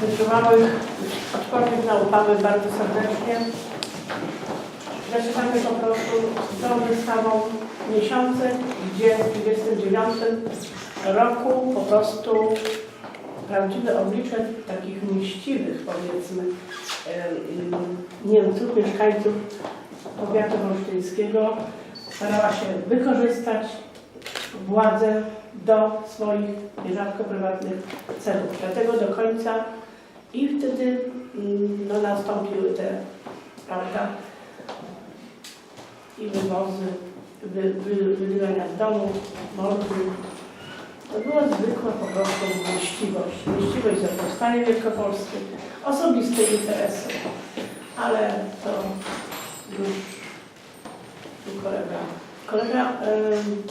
wytrzymałych, odpornych na upały bardzo serdecznie. Zaczynamy po prostu tą wystawą miesiące, gdzie w 29 roku po prostu prawdziwe oblicze takich mściwych, powiedzmy, em, Niemców, mieszkańców powiatu olsztyńskiego starała się wykorzystać władzę do swoich nierzadko prywatnych celów. Dlatego do końca i wtedy mm, no, nastąpiły te, prawda, i wywozy, wy, wy, wydywania z domu, mordy. To była zwykła po prostu mściwość. Mściwość za powstanie wielkopolskie, osobiste interesy. Ale to już tu kolega. Kolega ym,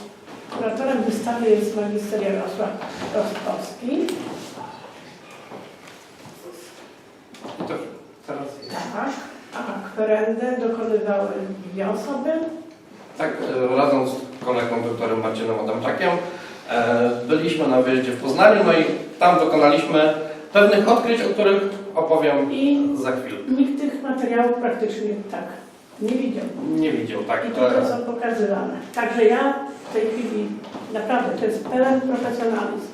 kuratorem wystawy jest magister Jarosław Rostkowski. I to teraz Tak. A kwerendę dokonywały dwie osoby. Tak, e, razem z kolegą doktorem Marcinem Adamczakiem e, byliśmy na wyjeździe w Poznaniu, no i tam dokonaliśmy pewnych odkryć, o których opowiem I za chwilę. nikt tych materiałów praktycznie tak nie widział. Nie widział, tak. I tylko e, są pokazywane. Także ja w tej chwili naprawdę to jest pełen profesjonalizm.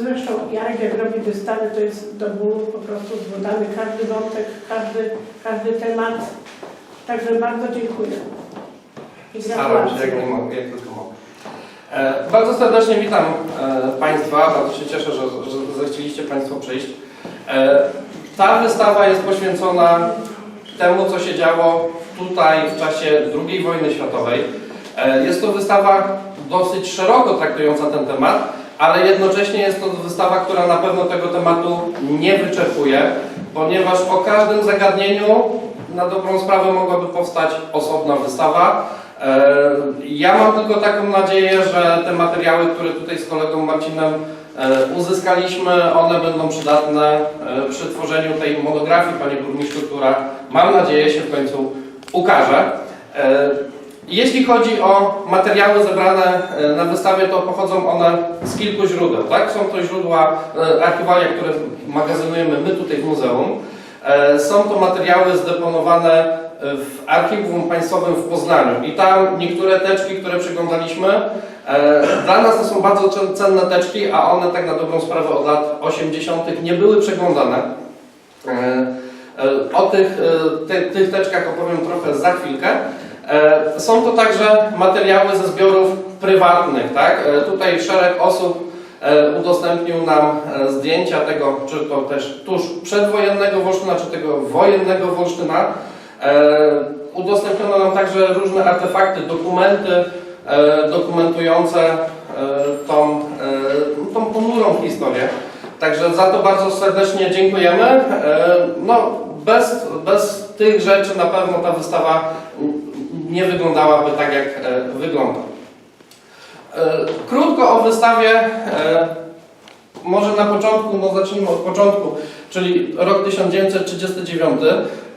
Zresztą Jarek jak robi wystawę, to jest do bólu po prostu zbudany każdy wątek, każdy, każdy temat. Także bardzo dziękuję. I Staram się jak, nie mogę, jak tylko mogę. E, bardzo serdecznie witam e, Państwa, bardzo się cieszę, że, że zechcieliście Państwo przyjść. E, ta wystawa jest poświęcona temu, co się działo tutaj w czasie II wojny światowej. E, jest to wystawa dosyć szeroko traktująca ten temat, ale jednocześnie jest to wystawa, która na pewno tego tematu nie wyczerpuje, ponieważ o każdym zagadnieniu na dobrą sprawę mogłaby powstać osobna wystawa. E, Ja mam tylko taką nadzieję, że te materiały, które tutaj z kolegą Marcinem e, uzyskaliśmy, one będą przydatne e, przy tworzeniu tej monografii, panie burmistrzu, która mam nadzieję się w końcu ukaże. Jeśli chodzi o materiały zebrane e, na wystawie, to pochodzą one z kilku źródeł. Tak? Są to źródła e, archiwalia, które magazynujemy my tutaj w muzeum. E, Są to materiały zdeponowane w Archiwum Państwowym w Poznaniu i tam niektóre teczki, które przeglądaliśmy, dla nas to są bardzo cen- cenne teczki, a one tak na dobrą sprawę od lat 80. nie były przeglądane. O tych, te, tych teczkach opowiem trochę za chwilkę. E, Są to także materiały ze zbiorów prywatnych. Tak? E, Tutaj szereg osób e, udostępnił nam zdjęcia tego, czy to też tuż przedwojennego Wolsztyna, czy tego wojennego Wolsztyna. Udostępniono nam także różne artefakty, dokumenty dokumentujące tą, tą ponurą historię. Także za to bardzo serdecznie dziękujemy. No, bez, bez tych rzeczy na pewno ta wystawa nie wyglądałaby tak, jak e, wygląda. E, Krótko o wystawie. e, Może na początku, no zacznijmy od początku, czyli rok 1939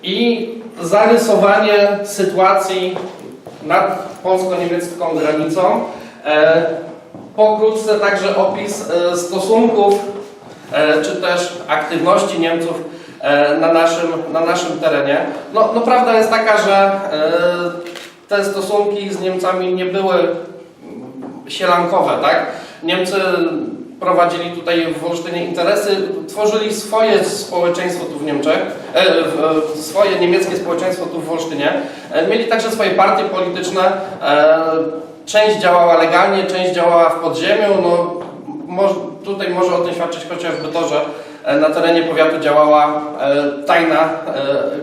i zarysowanie sytuacji nad polsko-niemiecką granicą. Pokrótce także opis stosunków czy też aktywności Niemców na naszym, na naszym terenie. No, no prawda jest taka, że te stosunki z Niemcami nie były sielankowe, tak? Niemcy prowadzili tutaj w Wolsztynie interesy, tworzyli swoje społeczeństwo tu w Niemczech, e, w- swoje niemieckie społeczeństwo tu w Wolsztynie. E, Mieli także swoje partie polityczne. e, Część działała legalnie, część działała w podziemiu. No, tutaj może o tym świadczyć chociażby to, że e, na terenie powiatu działała e, tajna e,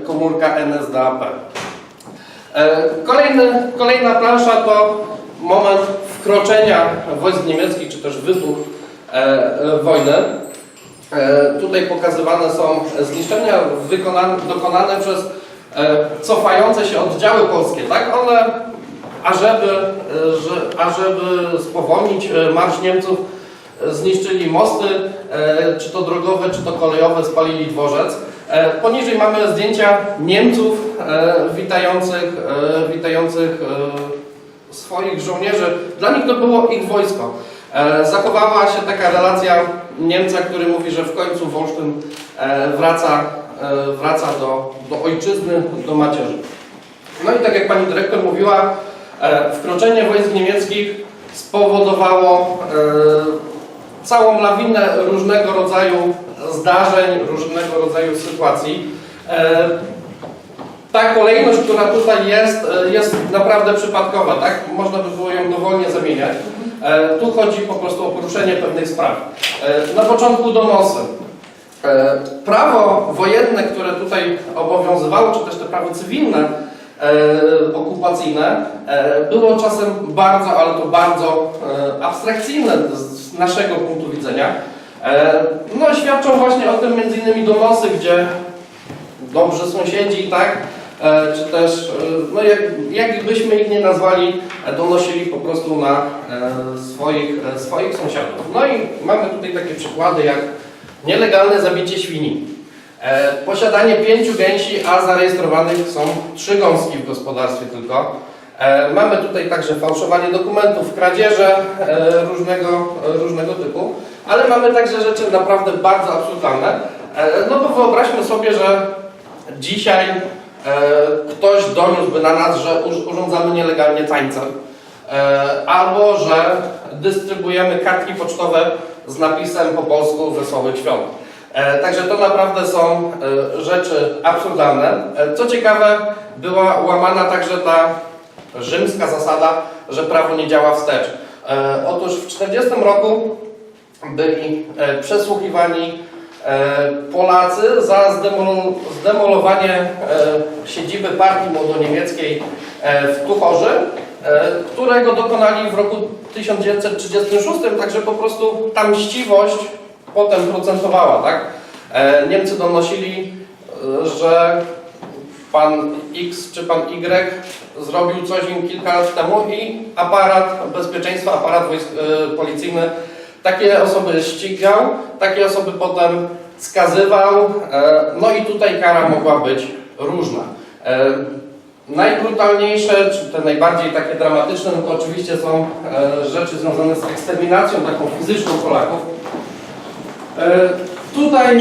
komórka NSDAP. E, Kolejny, kolejna plansza to moment wkroczenia wojsk niemieckich, czy też wybuch e, wojny. E, tutaj pokazywane są zniszczenia wykonane, dokonane przez cofające się oddziały polskie. Tak? One, ażeby, że, ażeby spowolnić marsz Niemców, zniszczyli mosty, czy to drogowe, czy to kolejowe, spalili dworzec. E, Poniżej mamy zdjęcia Niemców e, witających, e, witających swoich żołnierzy. Dla nich to było ich wojsko. Zachowała się taka relacja Niemca, który mówi, że w końcu Wolsztyn wraca, wraca do, do ojczyzny, do macierzy. No i tak jak pani dyrektor mówiła, wkroczenie wojsk niemieckich spowodowało całą lawinę różnego rodzaju zdarzeń, różnego rodzaju sytuacji. E, ta kolejność, która tutaj jest, e, jest naprawdę przypadkowa, tak? Można by było ją dowolnie zamieniać. E, Tu chodzi po prostu o poruszenie pewnych spraw. Na początku donosy. Prawo wojenne, które tutaj obowiązywało, czy też te prawo cywilne, okupacyjne, było czasem bardzo, ale to bardzo abstrakcyjne z naszego punktu widzenia. E, No, świadczą właśnie o tym innymi donosy, gdzie dobrzy sąsiedzi, tak? E, Czy też, e, no jak, jakbyśmy ich nie nazwali, donosili po prostu na swoich, swoich sąsiadów. No i mamy tutaj takie przykłady jak nielegalne zabicie świni, posiadanie pięciu gęsi, a zarejestrowanych są trzy gąski w gospodarstwie tylko. Mamy tutaj także fałszowanie dokumentów, kradzieże różnego, różnego typu, ale mamy także rzeczy naprawdę bardzo absurdalne. E, No bo wyobraźmy sobie, że dzisiaj e, ktoś doniósłby na nas, że urządzamy nielegalnie tańce, e, albo że dystrybuujemy kartki pocztowe z napisem po polsku Wesołych Świąt. Także to naprawdę są rzeczy absurdalne. Co ciekawe, była łamana także ta rzymska zasada, że prawo nie działa wstecz. Otóż w 1940 roku byli e, przesłuchiwani e, Polacy za zdemol- zdemolowanie e, siedziby partii młodoniemieckiej w Tuchorze, którego dokonali w roku 1936, także po prostu ta mściwość potem procentowała, tak? Niemcy donosili, że pan X czy pan Y zrobił coś im kilka lat temu i aparat bezpieczeństwa, aparat wojsk, policyjny takie osoby ścigał, takie osoby potem skazywał, e, no i tutaj kara mogła być różna. E, Najbrutalniejsze, czy te najbardziej takie dramatyczne, no to oczywiście są e, rzeczy związane z eksterminacją taką fizyczną Polaków. Tutaj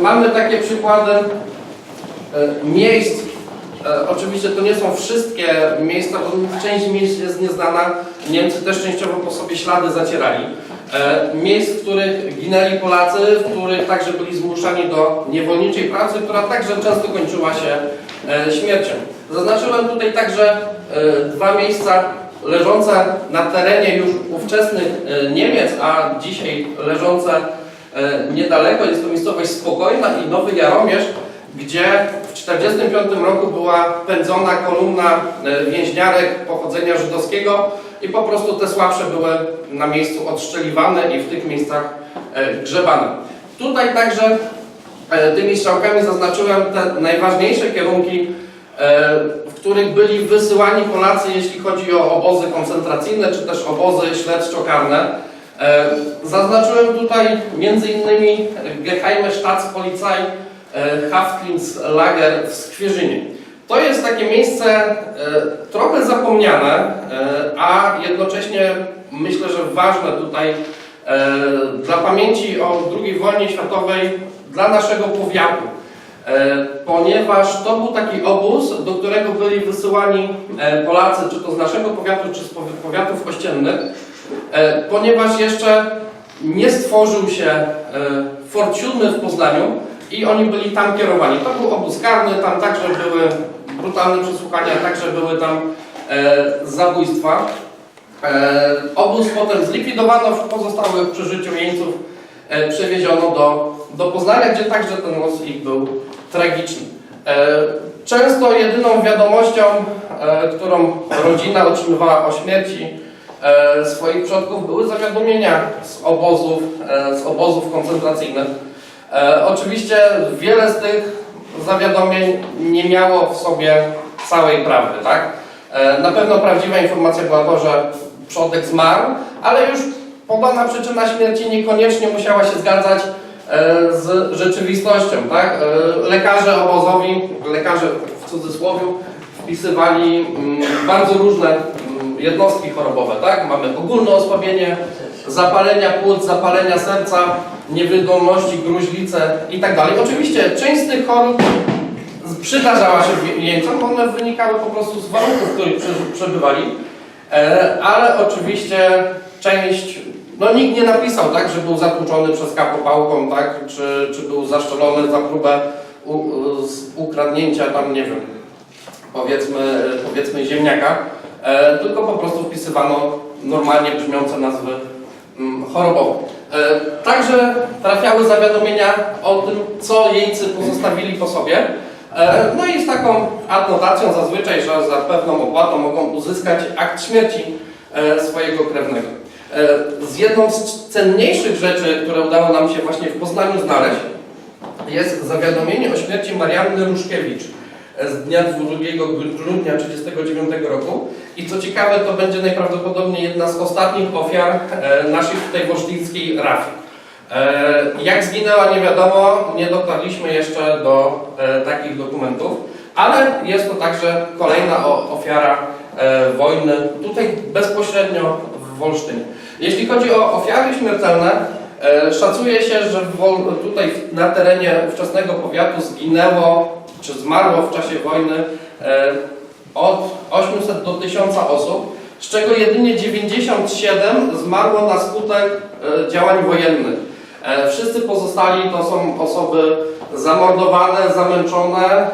mamy takie przykłady miejsc. Oczywiście to nie są wszystkie miejsca, bo część miejsc jest nieznana. Niemcy też częściowo po sobie ślady zacierali. E, Miejsc, w których ginęli Polacy, w których także byli zmuszani do niewolniczej pracy, która także często kończyła się e, śmiercią. Zaznaczyłem tutaj także e, dwa miejsca leżące na terenie już ówczesnych Niemiec, a dzisiaj leżące niedaleko. Jest to miejscowość Spokojna i Nowy Jaromierz, gdzie w 1945 roku była pędzona kolumna e, więźniarek pochodzenia żydowskiego i po prostu te słabsze były na miejscu odszczeliwane i w tych miejscach e, grzebane. Tutaj także e, tymi strzałkami zaznaczyłem te najważniejsze kierunki, w których byli wysyłani Polacy, jeśli chodzi o obozy koncentracyjne czy też obozy śledczo-karne. Zaznaczyłem tutaj innymi Geheime Staatspolizei e, Haftlinkslager w Skwierzynie. To jest takie miejsce e, trochę zapomniane, e, a jednocześnie myślę, że ważne tutaj dla pamięci o II wojnie światowej dla naszego powiatu. Ponieważ to był taki obóz, do którego byli wysyłani Polacy, czy to z naszego powiatu, czy z powi- powiatów ościennych, ponieważ jeszcze nie stworzył się Fort 7 w Poznaniu i oni byli tam kierowani. To był obóz karny, tam także były brutalne przesłuchania, także były tam e, zabójstwa. E, obóz potem zlikwidowano, pozostałych przy życiu jeńców e, przewieziono do, do Poznania, gdzie także ten los ich był tragiczny. E, często jedyną wiadomością, e, którą rodzina otrzymywała o śmierci e, swoich przodków, były zawiadomienia z obozów, e, z obozów koncentracyjnych. E, oczywiście wiele z tych zawiadomień nie miało w sobie całej prawdy, tak? E, na pewno prawdziwa informacja była to, że przodek zmarł, ale już podana przyczyna śmierci niekoniecznie musiała się zgadzać e, z rzeczywistością, tak? E, lekarze obozowi, lekarze w cudzysłowie, wpisywali mm, bardzo różne mm, jednostki chorobowe, tak? Mamy ogólne osłabienie, zapalenia płuc, zapalenia serca, niewydolności, gruźlice i tak dalej. Oczywiście część z tych chorób przydarzała się jeńcom, one wynikały po prostu z warunków, w których prze- przebywali, E, ale oczywiście część, no nikt nie napisał tak, że był zatłuczony przez kapo pałką, tak, czy, czy był zaszczelony za próbę u, ukradnięcia tam, nie wiem, powiedzmy, powiedzmy ziemniaka, e, tylko po prostu wpisywano normalnie brzmiące nazwy mm, chorobowe. E, Także trafiały zawiadomienia o tym, co jeńcy pozostawili po sobie. E, No i z taką adnotacją zazwyczaj, że za pewną opłatą mogą uzyskać akt śmierci e, swojego krewnego. Z jedną z cenniejszych rzeczy, które udało nam się właśnie w Poznaniu znaleźć, jest zawiadomienie o śmierci Marianny Ruszkiewicz z dnia 2 grudnia 1939 roku. I co ciekawe, to będzie najprawdopodobniej jedna z ostatnich ofiar e, naszej tutaj wolsztyńskiej rafii. E, Jak zginęła nie wiadomo, nie dotarliśmy jeszcze do e, takich dokumentów, ale jest to także kolejna ofiara wojny, tutaj bezpośrednio w Wolsztynie. Jeśli chodzi o ofiary śmiertelne, szacuje się, że tutaj na terenie ówczesnego powiatu zginęło czy zmarło w czasie wojny e, od 800 do 1000 osób, z czego jedynie 97 zmarło na skutek e, działań wojennych. E, Wszyscy pozostali to są osoby zamordowane, zamęczone,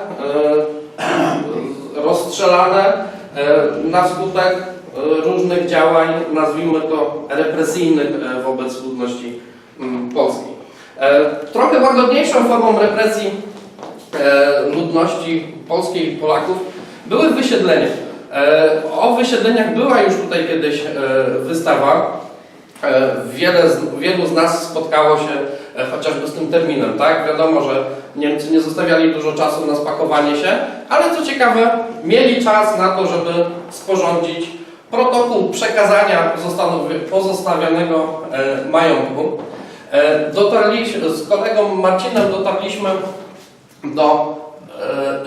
rozstrzelane na skutek różnych działań, nazwijmy to represyjnych wobec ludności mm, polskiej. Trochę łagodniejszą formą represji ludności polskiej i Polaków były wysiedlenia. E, O wysiedleniach była już tutaj kiedyś e, wystawa. E, Wiele z, wielu z nas spotkało się e, chociażby z tym terminem, tak? Wiadomo, że Niemcy nie zostawiali dużo czasu na spakowanie się, ale co ciekawe, mieli czas na to, żeby sporządzić protokół przekazania e, majątku. E, Dotarliśmy, z kolegą Marcinem dotarliśmy do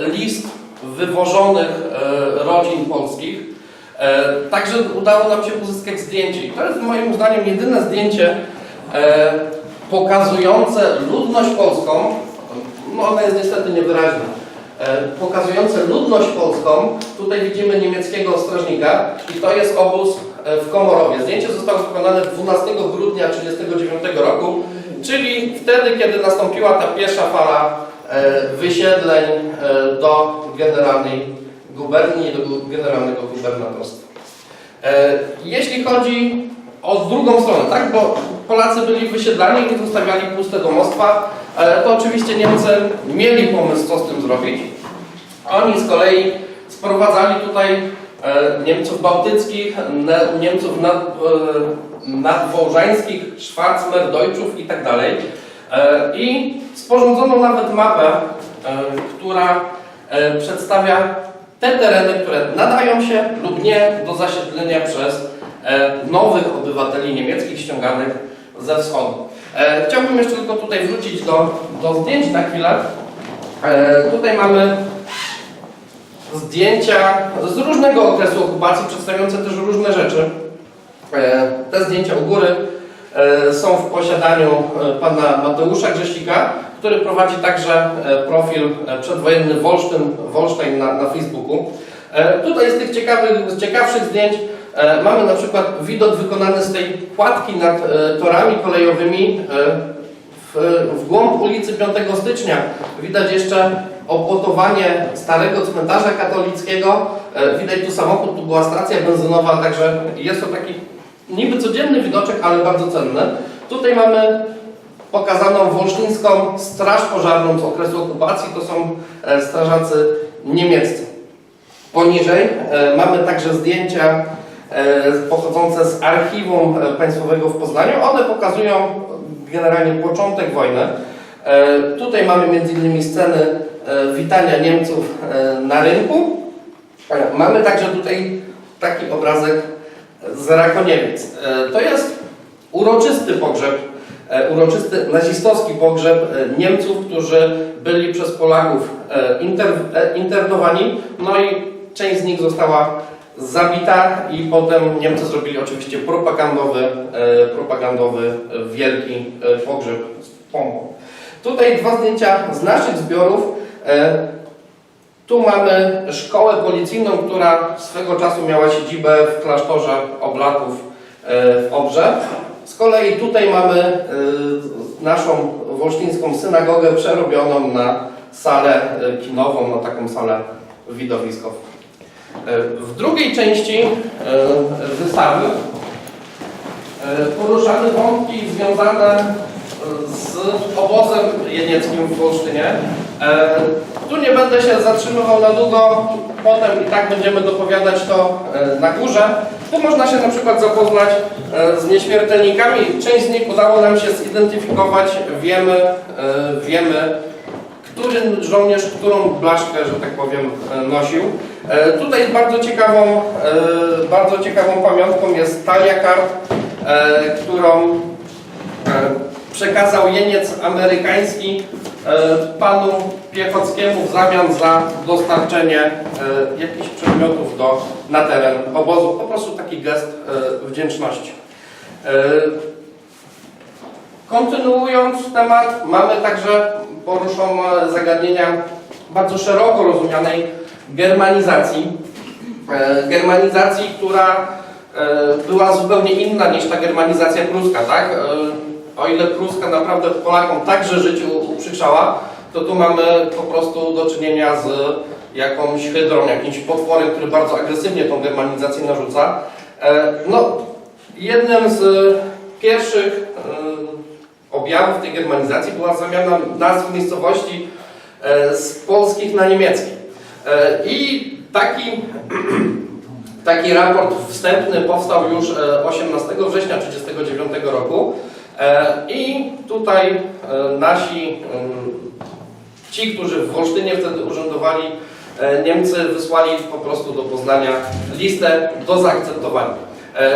e, list wywożonych e, rodzin polskich. E, Także udało nam się uzyskać zdjęcie. I to jest moim zdaniem jedyne zdjęcie pokazujące ludność polską. No ona jest niestety niewyraźna. Pokazujące ludność polską. Tutaj widzimy niemieckiego strażnika i to jest obóz w Komorowie. Zdjęcie zostało wykonane 12 grudnia 1939 roku, czyli wtedy, kiedy nastąpiła ta pierwsza fala wysiedleń e, do generalnej guberni i do generalnego gubernatorstwa. E, Jeśli chodzi o drugą stronę, tak, bo Polacy byli wysiedlani i zostawiali puste domostwa, e, to oczywiście Niemcy mieli pomysł, co z tym zrobić. Oni z kolei sprowadzali tutaj e, Niemców bałtyckich, Niemców nad, e, nadwołżańskich, Schwarzmer, Deutschów i tak dalej. E, I sporządzono nawet mapę, e, która e, przedstawia te tereny, które nadają się lub nie do zasiedlenia przez nowych obywateli niemieckich ściąganych ze wschodu. Chciałbym jeszcze tylko tutaj wrócić do, do zdjęć na chwilę. Tutaj mamy zdjęcia z różnego okresu okupacji, przedstawiające też różne rzeczy. Te zdjęcia u góry są w posiadaniu e, pana Mateusza Grzesika, który prowadzi także e, profil e, przedwojenny Wolsztyn, Wolsztyn na, na Facebooku. E, Tutaj z tych ciekawych, z ciekawszych zdjęć e, mamy na przykład widok wykonany z tej płatki nad e, torami kolejowymi e, w, w głąb ulicy 5 stycznia. Widać jeszcze opłotowanie starego cmentarza katolickiego. E, Widać tu samochód, tu była stacja benzynowa, także jest to taki niby codzienny widoczek, ale bardzo cenny. Tutaj mamy pokazaną wolsztyńską straż pożarną z okresu okupacji. To są e, strażacy niemieccy. Poniżej e, mamy także zdjęcia e, pochodzące z archiwum państwowego w Poznaniu. One pokazują generalnie początek wojny. Tutaj mamy m.in. sceny witania Niemców na rynku. Mamy także tutaj taki obrazek z Rakoniewiec. E, To jest uroczysty pogrzeb, e, uroczysty nazistowski pogrzeb e, Niemców, którzy byli przez Polaków inter, internowani, no i część z nich została zabita i potem Niemcy zrobili oczywiście propagandowy, propagandowy wielki pogrzeb z pompą. Tutaj dwa zdjęcia z naszych zbiorów. Tu mamy szkołę policyjną, która swego czasu miała siedzibę w klasztorze Oblaków e, w Obrze. Z kolei tutaj mamy e, naszą wolsztyńską synagogę przerobioną na salę e, kinową, na taką salę widowiskową. W drugiej części wystawy poruszamy wątki związane z obozem jenieckim w Wolsztynie. E, Tu nie będę się zatrzymywał na długo, potem i tak będziemy dopowiadać to e, na górze. Tu można się na przykład zapoznać e, z nieśmiertelnikami. Część z nich udało nam się zidentyfikować. Wiemy, wiemy który żołnierz, którą blaszkę, że tak powiem, nosił. Tutaj bardzo ciekawą, bardzo ciekawą pamiątką jest talia kart, którą przekazał jeniec amerykański e, panu Piechockiemu w zamian za dostarczenie e, jakichś przedmiotów do, na teren obozu. Po prostu taki gest e, wdzięczności. Kontynuując temat, mamy także poruszone zagadnienia bardzo szeroko rozumianej germanizacji. Germanizacji, która była zupełnie inna niż ta germanizacja pruska, tak? O ile pruska naprawdę Polakom także życiu uprzyczała, to tu mamy po prostu do czynienia z jakąś hydrą, jakimś potworem, który bardzo agresywnie tą germanizację narzuca. E, No, jednym z pierwszych e, objawów tej germanizacji była zamiana nazw miejscowości e, z polskich na niemieckie. I taki, taki raport wstępny powstał już e, 18 września 1939 roku. E, I tutaj e, nasi, ci, którzy w Wolsztynie wtedy urzędowali, e, Niemcy wysłali po prostu do Poznania listę do zaakceptowania.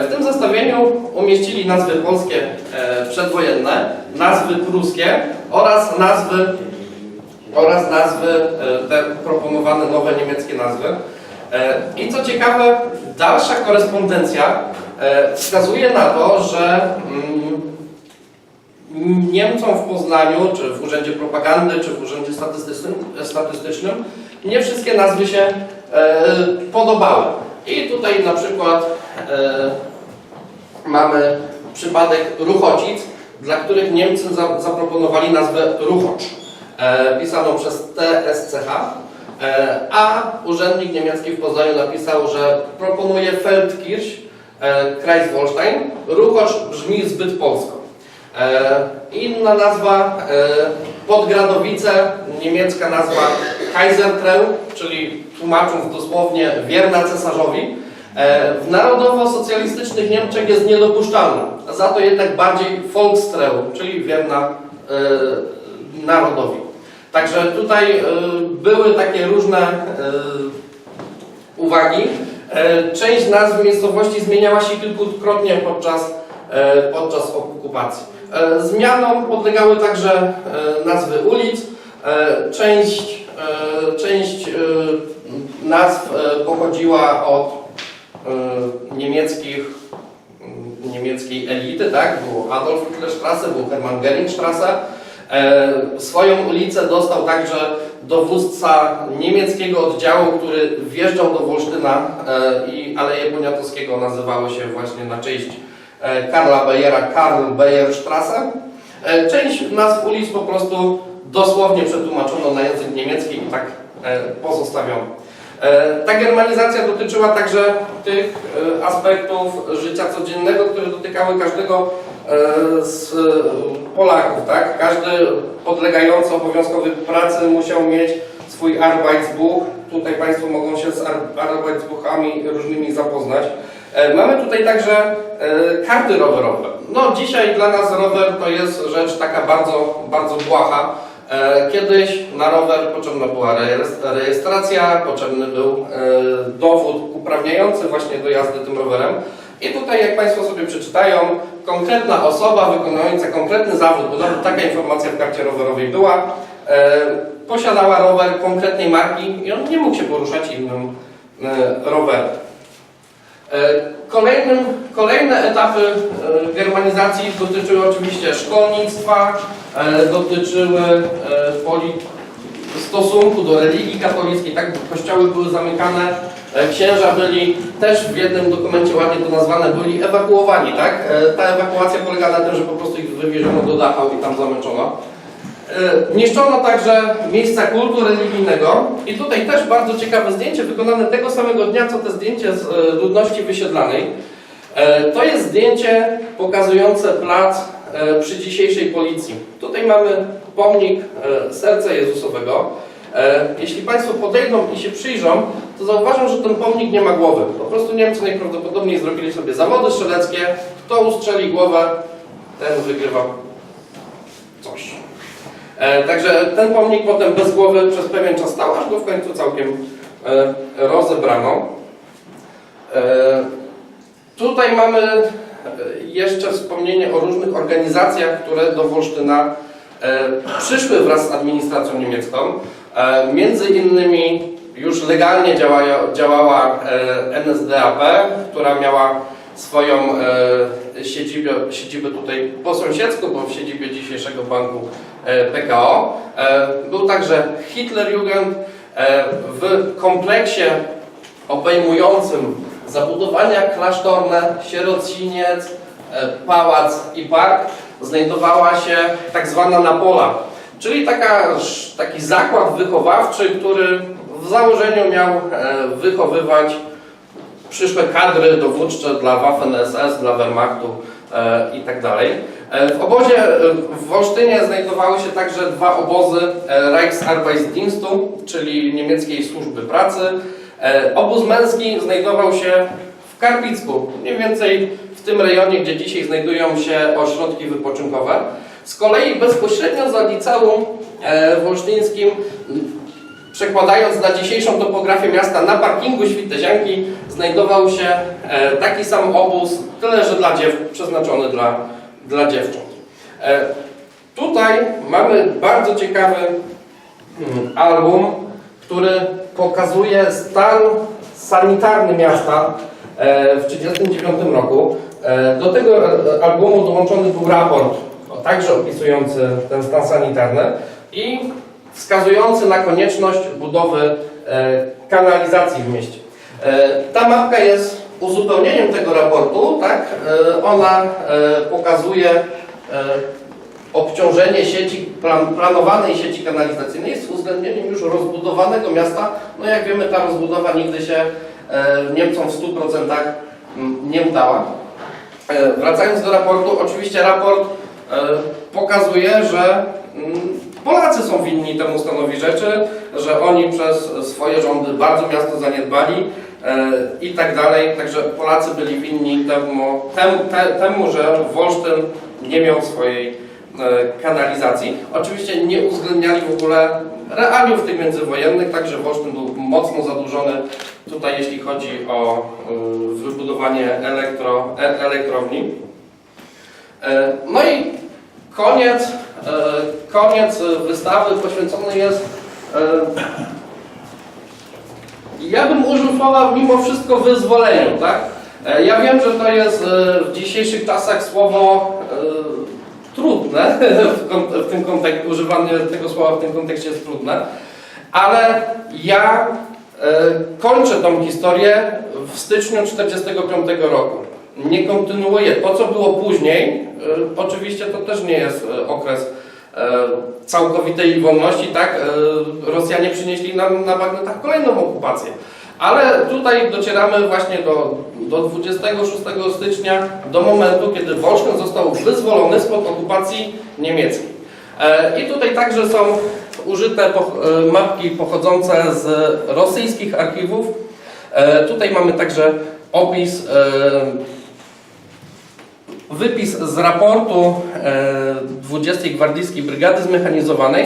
W tym zestawieniu umieścili nazwy polskie przedwojenne, nazwy pruskie oraz nazwy, oraz nazwy te proponowane nowe niemieckie nazwy. I co ciekawe, dalsza korespondencja wskazuje na to, że mm, Niemcom w Poznaniu, czy w Urzędzie Propagandy, czy w Urzędzie Statystycznym, statystycznym nie wszystkie nazwy się e, podobały. I tutaj na przykład e, mamy przypadek Ruchocic, dla których Niemcy za, zaproponowali nazwę Ruchocz, e, pisaną przez TSCH, e, a urzędnik niemiecki w Poznaniu napisał, że proponuje Feldkirch, e, Kreiswolstein. Ruchocz brzmi zbyt polsko. E, Inna nazwa e, Podgradowice, niemiecka nazwa Kaisertreu, czyli tłumacząc dosłownie wierna cesarzowi. E, W narodowo-socjalistycznych Niemczech jest niedopuszczalna, za to jednak bardziej Volkstreu, czyli wierna narodowi. Także tutaj były takie różne uwagi. Część nazw miejscowości zmieniała się kilkukrotnie podczas, podczas okupacji. E, Zmianom podlegały także e, nazwy ulic. E, Część, część nazw pochodziła od niemieckich, m, niemieckiej elity, tak? Był Adolf Hitlerstrasse, był Hermann Göringstrasse. E, Swoją ulicę dostał także dowódca niemieckiego oddziału, który wjeżdżał do Wolsztyna i Aleje Poniatowskiego nazywały się właśnie na cześć e, Karla Bejera Karl Bejerstrasse. E, Część nazw ulic po prostu dosłownie przetłumaczono na język niemiecki i tak e, pozostawiono. E, Ta germanizacja dotyczyła także tych e, aspektów życia codziennego, które dotykały każdego e, z e, Polaków. Tak? Każdy podlegający obowiązkowej pracy musiał mieć swój Arbeitsbuch. Tutaj Państwo mogą się z Ar- Arbeitsbuchami różnymi zapoznać. E, Mamy tutaj także e, karty rowerowe. No dzisiaj dla nas rower to jest rzecz taka bardzo, bardzo błaha. E, Kiedyś na rower potrzebna była rejes- rejestracja, potrzebny był dowód uprawniający właśnie do jazdy tym rowerem. I tutaj, jak Państwo sobie przeczytają, konkretna osoba wykonująca konkretny zawód, bo nawet taka informacja w karcie rowerowej była, posiadała rower konkretnej marki i on nie mógł się poruszać innym rowerem. E, Kolejnym, kolejne etapy e, germanizacji dotyczyły oczywiście szkolnictwa, e, dotyczyły stosunku do religii katolickiej, tak, kościoły były zamykane, księża byli też w jednym dokumencie ładnie to nazwane, byli ewakuowani, tak? Ta ewakuacja polega na tym, że po prostu ich wywieziono do Dachau i tam zamęczono. E, Niszczono także miejsca kultu religijnego i tutaj też bardzo ciekawe zdjęcie wykonane tego samego dnia, co te zdjęcie z e, ludności wysiedlanej. E, To jest zdjęcie pokazujące plac przy dzisiejszej policji. Tutaj mamy pomnik Serca Jezusowego. Jeśli Państwo podejdą i się przyjrzą, to zauważą, że ten pomnik nie ma głowy. Po prostu Niemcy najprawdopodobniej zrobili sobie zawody strzeleckie. Kto ustrzeli głowę, ten wygrywa Także ten pomnik potem bez głowy przez pewien czas stał, aż go w końcu całkiem e, rozebrano. E, Tutaj mamy e, jeszcze wspomnienie o różnych organizacjach, które do Wolsztyna e, przyszły wraz z administracją niemiecką. E, Między innymi już legalnie działała e, NSDAP, która miała swoją e, siedzibę, siedzibę tutaj po sąsiedzku, bo w siedzibie dzisiejszego banku e, PKO. E, Był także Hitlerjugend e, w kompleksie obejmującym zabudowania klasztorne, sierociniec, e, pałac i park znajdowała się tak zwana napola, czyli taka, taki zakład wychowawczy, który w założeniu miał e, wychowywać przyszłe kadry dowódcze dla Waffen-SS, dla Wehrmachtu e, i tak dalej. E, W obozie e, w Wolsztynie znajdowały się także dwa obozy e, Reichsarbeitsdienstu, czyli niemieckiej służby pracy. E, Obóz męski znajdował się w Karpicku, mniej więcej w tym rejonie, gdzie dzisiaj znajdują się ośrodki wypoczynkowe. Z kolei bezpośrednio za liceum e, wolsztyńskim Przekładając na dzisiejszą topografię miasta, na parkingu Świtezianki znajdował się e, taki sam obóz, tyle że dla dziew, przeznaczony dla, dla dziewcząt. E, Tutaj mamy bardzo ciekawy mm, album, który pokazuje stan sanitarny miasta e, w 1939 roku. Do tego albumu dołączony był raport, także opisujący ten stan sanitarny i wskazujący na konieczność budowy e, kanalizacji w mieście. E, Ta mapka jest uzupełnieniem tego raportu, tak? E, Ona pokazuje obciążenie sieci, plan, planowanej sieci kanalizacyjnej z uwzględnieniem już rozbudowanego miasta. No jak wiemy, ta rozbudowa nigdy się Niemcom w 100% mm, nie udała. Wracając do raportu, oczywiście raport pokazuje, że Polacy są winni temu stanowi rzeczy, że oni przez swoje rządy bardzo miasto zaniedbali e, i tak dalej. Także Polacy byli winni temu, temu, te, temu że Wolsztyn nie miał swojej e, kanalizacji. Oczywiście nie uwzględniali w ogóle realiów tych międzywojennych, także Wolsztyn był mocno zadłużony tutaj, jeśli chodzi o y, wybudowanie elektro, e, elektrowni. E, No i koniec, e, koniec wystawy poświęcony jest e, ja bym użył słowa mimo wszystko wyzwoleniu, tak? E, Ja wiem, że to jest e, w dzisiejszych czasach słowo e, trudne, w, tym kontekście, używanie tego słowa w tym kontekście jest trudne, ale ja e, kończę tą historię w styczniu 1945 roku. Nie kontynuuję. To, co było później, e, oczywiście to też nie jest e, okres e, całkowitej wolności, tak? Rosjanie przynieśli nam na bagnetach kolejną okupację. Ale tutaj docieramy właśnie do, do 26 stycznia, do momentu, kiedy Wolsztyn został wyzwolony spod okupacji niemieckiej. I tutaj także są użyte mapki pochodzące z rosyjskich archiwów. Tutaj mamy także opis, wypis z raportu e, 20 Gwardyjskiej Brygady Zmechanizowanej,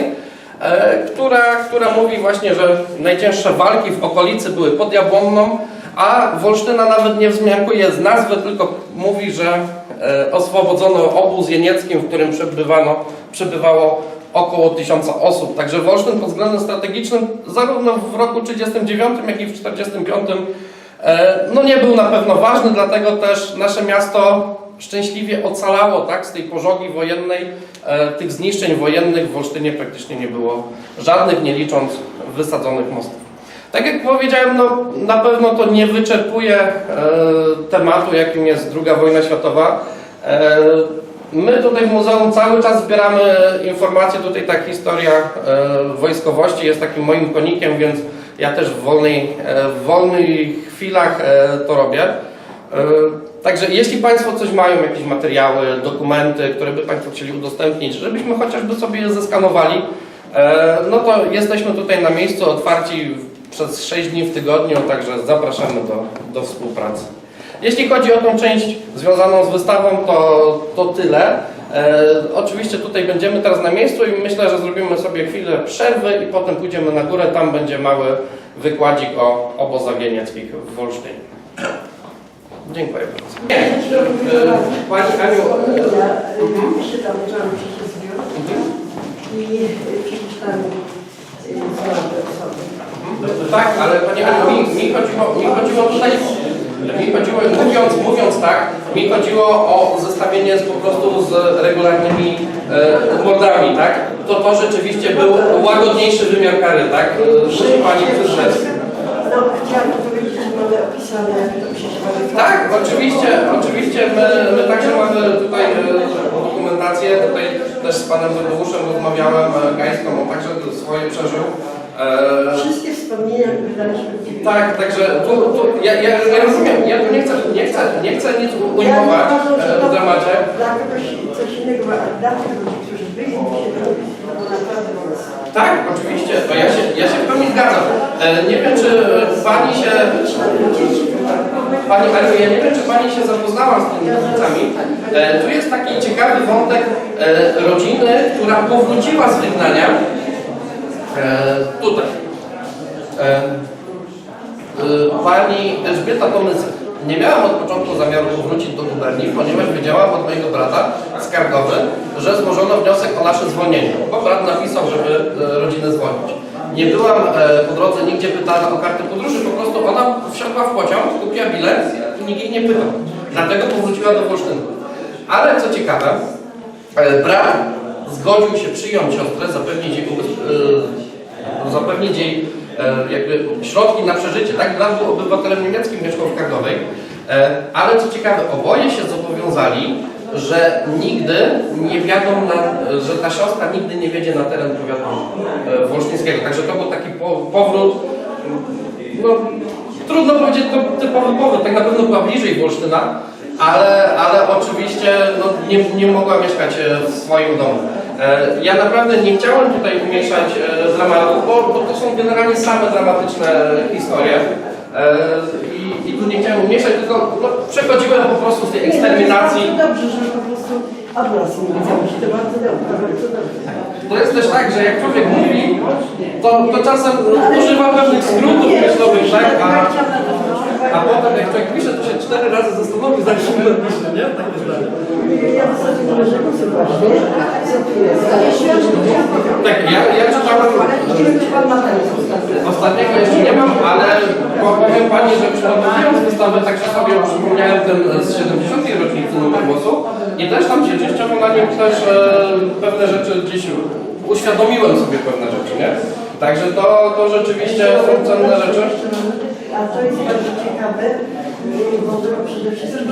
e, która, która mówi właśnie, że najcięższe walki w okolicy były pod Jabłonną, a Wolsztyna nawet nie wzmiankuje z nazwy, tylko mówi, że e, oswobodzono obóz jenieckim, w którym przebywano, przebywało około tysiąca osób. Także Wolsztyn pod względem strategicznym zarówno w roku 1939, jak i w 1945 e, no nie był na pewno ważny, dlatego też nasze miasto szczęśliwie ocalało tak, z tej pożogi wojennej. E, Tych zniszczeń wojennych w Olsztynie praktycznie nie było żadnych, nie licząc wysadzonych mostów. Tak jak powiedziałem, no, na pewno to nie wyczerpuje e, tematu, jakim jest II wojna światowa. E, my tutaj w muzeum cały czas zbieramy informacje, tutaj ta historia e, wojskowości jest takim moim konikiem, więc ja też w, wolnej, e, w wolnych chwilach e, to robię. E, Także jeśli Państwo coś mają, jakieś materiały, dokumenty, które by Państwo chcieli udostępnić, żebyśmy chociażby sobie je zeskanowali, e, no to jesteśmy tutaj na miejscu, otwarci przez 6 dni w tygodniu, także zapraszamy do, do współpracy. Jeśli chodzi o tą część związaną z wystawą, to, to tyle. E, oczywiście tutaj będziemy teraz na miejscu i myślę, że zrobimy sobie chwilę przerwy i potem pójdziemy na górę, tam będzie mały wykładzik o obozach w Wolsztynie. Dziękuję bardzo. Nie, e, Pani Aniu, Ja czytam Żanu Przechizbior i przeczytałam złapę sobie. tak, ale Pani Aniu, mi, mi, chodziło, mi chodziło tutaj, mi chodziło, mówiąc, mówiąc tak, mi chodziło o zestawienie z, po prostu z regularnymi e, mordami, tak? To to rzeczywiście był łagodniejszy wymiar kary, tak? E, Pani przyrzec. No, chciałam mamy opisane, jak to przeczytamy. Tak, oczywiście, oczywiście my, my także mamy tutaj e, dokumentację, tutaj też z Panem Tadeuszem rozmawiałem, e, Gajską, on także swoje przeżył. E, Wszystkie wspomnienia w Tak, także tu, tu ja, ja, ja rozumiem, ja tu nie chcę, nie chcę, nie chcę nic ujmować e, w dramacie. Dla kogoś coś innego, a dla tych ludzi, którzy byli się robić, to było naprawdę mocno. Tak, oczywiście, to ja się, ja się w pełni zgadzam. E, nie wiem, czy Pani się, Pani Aniu, ja nie wiem, czy Pani się zapoznała z tymi różnicami. E, tu jest taki ciekawy wątek e, rodziny, która powróciła z wygnania tutaj. E, Pani Elżbieta Tomycyk. Nie miałam od początku zamiaru powrócić do guberni, ponieważ wiedziałam od mojego brata skargowy, że złożono wniosek o nasze zwolnienie, bo brat napisał, żeby e, rodzinę zwolnić. Nie byłam e, po drodze nigdzie pytana o kartę podróży, po prostu ona wsiadła w pociąg, kupiła bilet i nikt jej nie pytał. Dlatego powróciła do Wolsztynu. Ale co ciekawe, e, brat zgodził się przyjąć siostrę, zapewnić jej e, zapewnić jej jakby środki na przeżycie, tak? Brat był obywatelem niemieckim, mieszkał w Kargowej, e, ale co ciekawe, oboje się zobowiązali, że nigdy nie wiadą, na, że ta siostra nigdy nie wiedzie na teren powiatu e, wolsztyńskiego. Także to był taki po, powrót, no, trudno powiedzieć, to typowy powrót, tak na pewno była bliżej Wolsztyna, ale, ale oczywiście no, nie, nie mogła mieszkać e, w swoim domu. E, Ja naprawdę nie chciałem tutaj umniejszać e, dramatu, bo, bo to są generalnie same dramatyczne historie. E, I, I tu nie chciałem umniejszać, tylko no, przechodziłem po prostu z tej eksterminacji. Dobrze, że po prostu. To bardzo dobrze, bardzo dobrze. To jest też tak, że jak człowiek mówi, to, to czasem używa pewnych skrótów myślowych, tak? A, a potem jak człowiek pisze, to się cztery razy zastanowi, zanim napisze, nie? Takie zdanie. Ja w zasadzie nie leżę właśnie. Tak, ja, ja czytałem, ostatniego jeszcze nie mam, ale powiem Pani, że przygotowując wystawę, tak się sobie przypomniałem ten z 70. rocznicy numer głosu i też tam się częściowo na nim też e, pewne rzeczy gdzieś uświadomiłem sobie pewne rzeczy, nie? Także to, to rzeczywiście są cenne rzeczy. A to jest bardzo ciekawe, bo było przede wszystkim